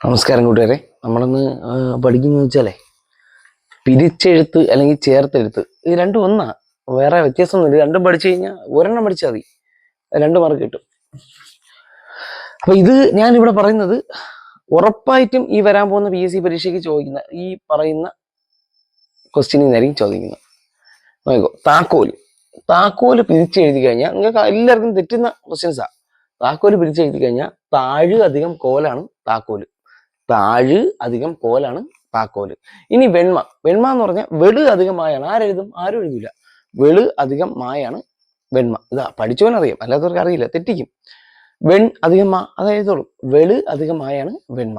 നമസ്കാരം കൂട്ടുകാരെ. നമ്മളിന്ന് പഠിക്കുന്നത് വെച്ചാലേ പിരിച്ചെഴുത്ത് അല്ലെങ്കിൽ ചേർത്തെഴുത്ത്. ഇത് രണ്ടും ഒന്നാ. വേറെ വ്യത്യാസമൊന്നുമില്ല. ഇത് രണ്ടും പഠിച്ചു കഴിഞ്ഞാൽ ഒരെണ്ണം പഠിച്ചാൽ മതി. രണ്ട് മാർക്ക് കിട്ടും. അപ്പൊ ഇത് ഞാൻ ഇവിടെ പറയുന്നത് ഉറപ്പായിട്ടും ഈ വരാൻ പോകുന്ന പി എസ് സി പരീക്ഷയ്ക്ക് ചോദിക്കുന്ന ഈ പറയുന്ന ക്വസ്റ്റ്യൻ നിന്നായിരിക്കും ചോദിക്കുന്നത്. നോക്കോ താക്കോൽ താക്കോൽ പിരിച്ചെഴുതി കഴിഞ്ഞാൽ നിങ്ങൾക്ക് എല്ലാവർക്കും തെറ്റുന്ന ക്വസ്റ്റ്യൻസാണ് താക്കോൽ പിരിച്ചെഴുതി കഴിഞ്ഞാൽ താഴ് അധികം കോലാണ് താക്കോൽ. താഴ് അധികം കോലാണ് താക്കോൽ. ഇനി വെണ്മ. വെണ്മ എന്ന് പറഞ്ഞാൽ വെളു അധികം മായാണ് ആരെഴുതും? ആരും എഴുതില്ല വെളു അധികം മായാണ് വെണ്മ. ഇതാ പഠിച്ചവനറിയാം. അല്ലാത്തവർക്ക് അറിയില്ല. തെറ്റിക്കും. വെൺ അധികം മാ അത് എഴുതോളൂ. വെളു അധികം മായാണ് വെണ്മ.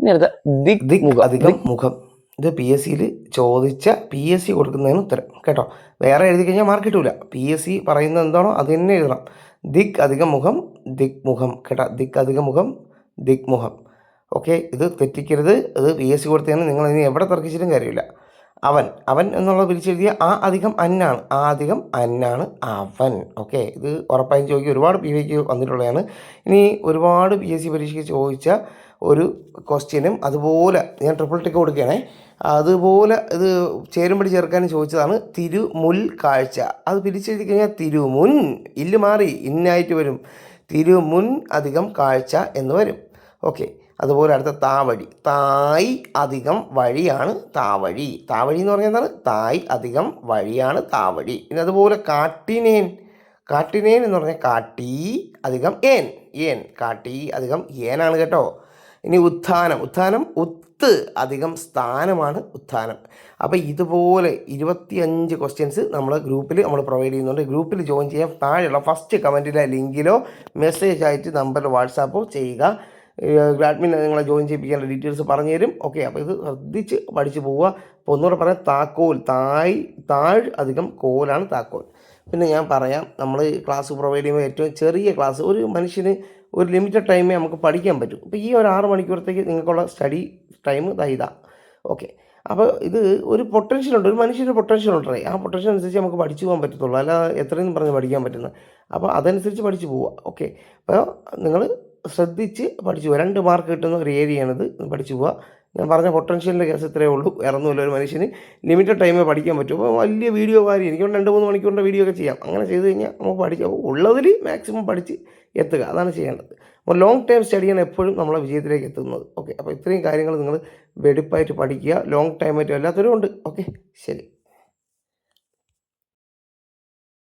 ഇനി അടുത്ത ദിക് ദിക് മുഖം. അധികം മുഖം. ഇത് പി എസ് സിയിൽ ചോദിച്ച പി എസ് സി കൊടുക്കുന്നതിന് ഉത്തരം. കേട്ടോ? വേറെ എഴുതി കഴിഞ്ഞാൽ മാർക്ക് കിട്ടൂല. പി എസ് സി പറയുന്നത് എന്താണോ അത് തന്നെ എഴുതണം. ദിക് അധികം മുഖം ദിക് മുഖം. കേട്ടോ? ദിക് അധികം മുഖം ദിക് മുഖം. ഓക്കെ ഇത് തെറ്റിക്കരുത്. ഇത് പി എസ് സി കൊടുത്തതിന് നിങ്ങൾ ഇനി എവിടെ തർക്കിച്ചിട്ടും കാര്യമില്ല. അവൻ അവൻ എന്നുള്ളത് വിളിച്ചെഴുതിയ ആ അധികം അന്നാണ്. ആ അധികം അന്നാണ് അവൻ. ഓക്കെ ഇത് ഉറപ്പായും ചോദിക്കുക ഒരുപാട് പി വിക്ക് വന്നിട്ടുള്ളതാണ്. ഇനി ഒരുപാട് പി എസ് സി പരീക്ഷയ്ക്ക് ചോദിച്ച ഒരു ക്വസ്റ്റ്യനും അതുപോലെ ഞാൻ ട്രിപ്പിൾ ടിക്ക് കൊടുക്കുകയാണേ. അതുപോലെ ഇത് ചേരുമ്പടി ചേർക്കാനും ചോദിച്ചതാണ്. തിരുമുൽ കാഴ്ച. അത് പിരിച്ചെഴുതി കഴിഞ്ഞാൽ തിരുമുൻ. ഇല്ല് മാറി ഇന്നായിട്ട് വരും. തിരുമുൻ അധികം കാഴ്ച എന്ന് വരും. ഓക്കെ അതുപോലെ അടുത്ത താവഴി. തായ് അധികം വഴിയാണ് താവഴി. താവഴി എന്ന് പറഞ്ഞാൽ എന്താണ്? തായ് അധികം വഴിയാണ് താവഴി. പിന്നെ അതുപോലെ കാട്ടിനേൻ. കാട്ടിനേൻ എന്ന് പറഞ്ഞാൽ കാട്ടി അധികം ഏൻ. ഏൻ. കാട്ടി അധികം ഏനാണ് കേട്ടോ. ഇനി ഉത്ഥാനം. ഉത്ഥാനം ഉത്ത് അധികം സ്ഥാനമാണ് ഉത്ഥാനം. അപ്പോൾ ഇതുപോലെ ഇരുപത്തിയഞ്ച് ക്വസ്റ്റ്യൻസ് നമ്മൾ ഗ്രൂപ്പിൽ നമ്മൾ പ്രൊവൈഡ് ചെയ്യുന്നുണ്ട്. ഗ്രൂപ്പിൽ ജോയിൻ ചെയ്യാൻ താഴെയുള്ള ഫസ്റ്റ് കമന്റിലെ ലിങ്കിലോ മെസ്സേജ് ആയിട്ട് നമ്പറിൽ വാട്സാപ്പോ ചെയ്യുക. അഡ്മിൻ നിങ്ങളെ ജോയിൻ ചെയ്യിപ്പിക്കാനുള്ള ഡീറ്റെയിൽസ് പറഞ്ഞു തരും ഓക്കെ അപ്പോൾ ഇത് ശ്രദ്ധിച്ച് പഠിച്ചു പോവുക. അപ്പോൾ ഒന്നുകൂടെ പറയാം താക്കോൽ തായ് താഴ് അധികം കോലാണ് താക്കോൽ. പിന്നെ ഞാൻ പറയാം നമ്മൾ ക്ലാസ് പ്രൊവൈഡ് ചെയ്യുമ്പോൾ ഏറ്റവും ചെറിയ ക്ലാസ് ഒരു മനുഷ്യന് ഒരു ലിമിറ്റഡ് ടൈമേ നമുക്ക് പഠിക്കാൻ പറ്റും. അപ്പോൾ ഈ ഒരു ആറ് മണിക്കൂറത്തേക്ക് നിങ്ങൾക്കുള്ള സ്റ്റഡി ടൈം ഇതാ. ഓക്കെ അപ്പോൾ ഇത് ഒരു പൊട്ടൻഷ്യൽ ഉണ്ട് ഒരു മനുഷ്യന്റെ പൊട്ടൻഷ്യൽ ഉണ്ട്. ആ പൊട്ടൻഷ്യൽ അനുസരിച്ച് നമുക്ക് പഠിച്ചു പോകാൻ പറ്റത്തുള്ളൂ. അല്ലാതെ എത്രയും പറഞ്ഞ് പഠിക്കാൻ പറ്റുന്നത്. അപ്പോൾ അതനുസരിച്ച് പഠിച്ചു പോവുക. ഓക്കെ അപ്പോൾ നിങ്ങൾ ശ്രദ്ധിച്ച് പഠിച്ചു പോവുക. രണ്ട് മാർക്ക് കിട്ടുന്ന ഒരു ഏരിയയാണിത് പഠിച്ചു പോവുക. ഞാൻ പറഞ്ഞ പൊട്ടൻഷ്യലിന്റെ കേസ് ഇത്രയേ ഉള്ളൂ. വേറെ ഒന്നുമില്ല ഒരു മനുഷ്യന് ലിമിറ്റഡ് ടൈമേ പഠിക്കാൻ പറ്റൂ. അപ്പോൾ വലിയ വീഡിയോ കാര്യം. എനിക്ക് രണ്ട് മൂന്ന് മണിക്കൂറിന്റെ വീഡിയോ ഒക്കെ ചെയ്യാം. അങ്ങനെ ചെയ്ത് കഴിഞ്ഞാൽ നമുക്ക് പഠിക്കാം. ഉള്ളതിൽ മാക്സിമം പഠിച്ച് എത്തുക. അതാണ് ചെയ്യേണ്ടത്. അപ്പോൾ ലോങ് ടൈം സ്റ്റഡിയാണ് എപ്പോഴും നമ്മളെ വിജയത്തിലേക്ക് എത്തുന്നത്. ഓക്കെ അപ്പോൾ ഇത്രയും കാര്യങ്ങൾ നിങ്ങൾ വെടിപ്പായിട്ട് പഠിക്കുക. ലോങ് ടൈമായിട്ട് എല്ലാത്തവരും ഉണ്ട്. ഓക്കെ ശരി.